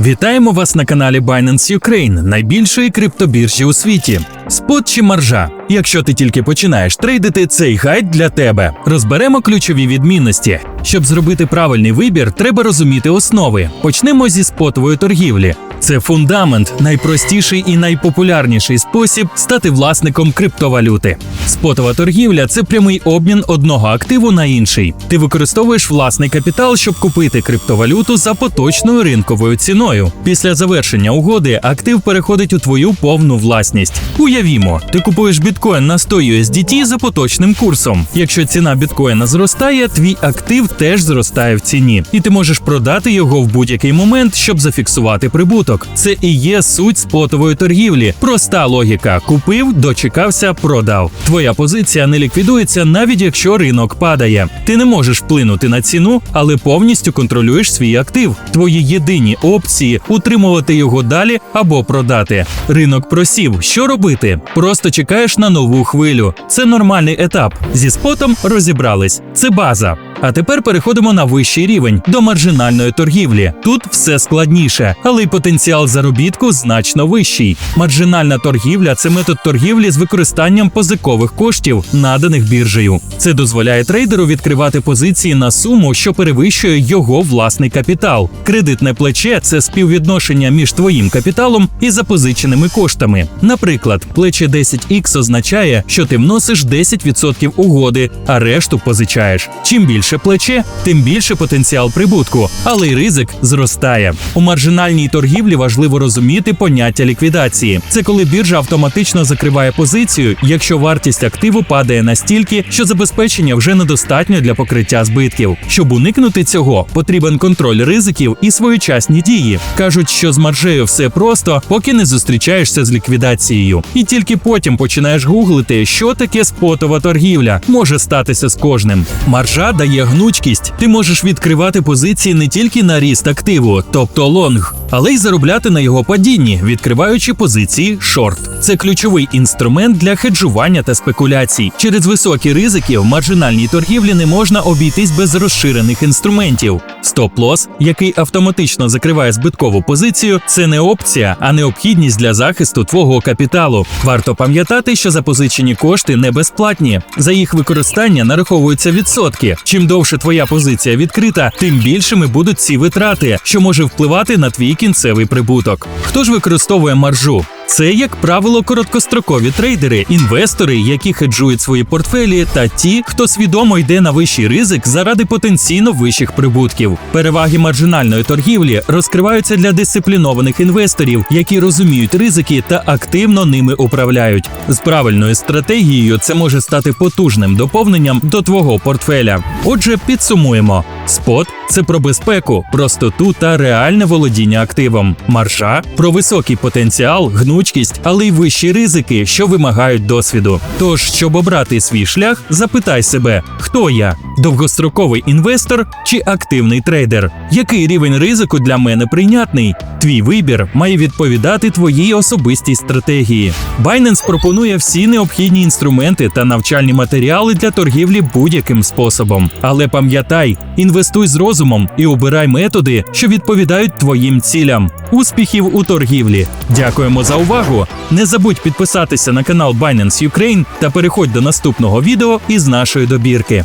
Вітаємо вас на каналі Binance Ukraine, найбільшої криптобіржі у світі. Спот чи маржа. Якщо ти тільки починаєш трейдити, цей гайд для тебе. Розберемо ключові відмінності. Щоб зробити правильний вибір, треба розуміти основи. Почнемо зі спотової торгівлі. Це фундамент, найпростіший і найпопулярніший спосіб стати власником криптовалюти. Спотова торгівля це прямий обмін одного активу на інший. Ти використовуєш власний капітал, щоб купити криптовалюту за поточною ринковою ціною. Після завершення угоди актив переходить у твою повну власність. Уявімо, ти купуєш біткоін на 100 USDT за поточним курсом. Якщо ціна біткоїна зростає, твій актив теж зростає в ціні, і ти можеш продати його в будь-який момент, щоб зафіксувати прибуток. Це і є суть спотової торгівлі. Проста логіка: купив, дочекався, продав. Твоя позиція не ліквідується, навіть якщо ринок падає. Ти не можеш вплинути на ціну, але повністю контролюєш свій актив. Твої єдині опції утримувати його далі або продати. Ринок просів. Що робити? Просто чекаєш на нову хвилю. Це нормальний етап. Зі спотом розібрались. Це база. А тепер переходимо на вищий рівень до маржинальної торгівлі. Тут все складніше, але й потенціал заробітку значно вищий. Маржинальна торгівля це метод торгівлі з використанням позикових коштів, наданих біржею. Це дозволяє трейдеру відкривати позиції на суму, що перевищує його власний капітал. Кредитне плече це співвідношення між твоїм капіталом і запозиченими коштами. Наприклад, плече 10x означає, що ти вносиш 10% угоди, а решту позичаєш. Чим більше плече, тим більше потенціал прибутку, але й ризик зростає. У маржинальній торгівлі важливо розуміти поняття ліквідації. Це коли біржа автоматично закриває позицію, якщо вартість активу падає настільки, що забезпечення вже недостатньо для покриття збитків. Щоб уникнути цього, потрібен контроль ризиків і своєчасні дії. Кажуть, що з маржею все просто, поки не зустрічаєшся з ліквідацією, і тільки потім починаєш гуглити, що таке спотова торгівля може статися з кожним. Маржа дає гнучкість. Ти можеш відкривати позиції не тільки на ріст активу, тобто лонг, але й заробляти на його падінні, відкриваючи позиції шорт. Це ключовий інструмент для хеджування та спекуляцій. Через високі ризики в маржинальній торгівлі не можна обійтись без розширених інструментів. Стоп-лос, який автоматично закриває збиткову позицію, це не опція, а необхідність для захисту твого капіталу. Варто пам'ятати, що запозичені кошти не безплатні. За їх використання нараховуються відсотки. Чим довше твоя позиція відкрита, тим більшими будуть ці витрати, що може впливати на твій кінцевий прибуток. Хто ж використовує маржу? Це, як правило, короткострокові трейдери, інвестори, які хеджують свої портфелі, та ті, хто свідомо йде на вищий ризик заради потенційно вищих прибутків. Переваги маржинальної торгівлі розкриваються для дисциплінованих інвесторів, які розуміють ризики та активно ними управляють. З правильною стратегією це може стати потужним доповненням до твого портфеля. Отже, підсумуємо. Спот це про безпеку, простоту та реальне володіння активом. Маржа про високий потенціал, гнучкість, але й вищі ризики, що вимагають досвіду. Тож, щоб обрати свій шлях, запитай себе, хто я довгостроковий інвестор чи активний трейдер. Який рівень ризику для мене прийнятний? Твій вибір має відповідати твоїй особистій стратегії. Binance пропонує всі необхідні інструменти та навчальні матеріали для торгівлі будь-яким способом. Але пам'ятай, інвестуй з розумом і обирай методи, що відповідають твоїм цілям. Успіхів у торгівлі! Дякуємо за увагу! Не забудь підписатися на канал Binance Ukraine та переходь до наступного відео із нашої добірки.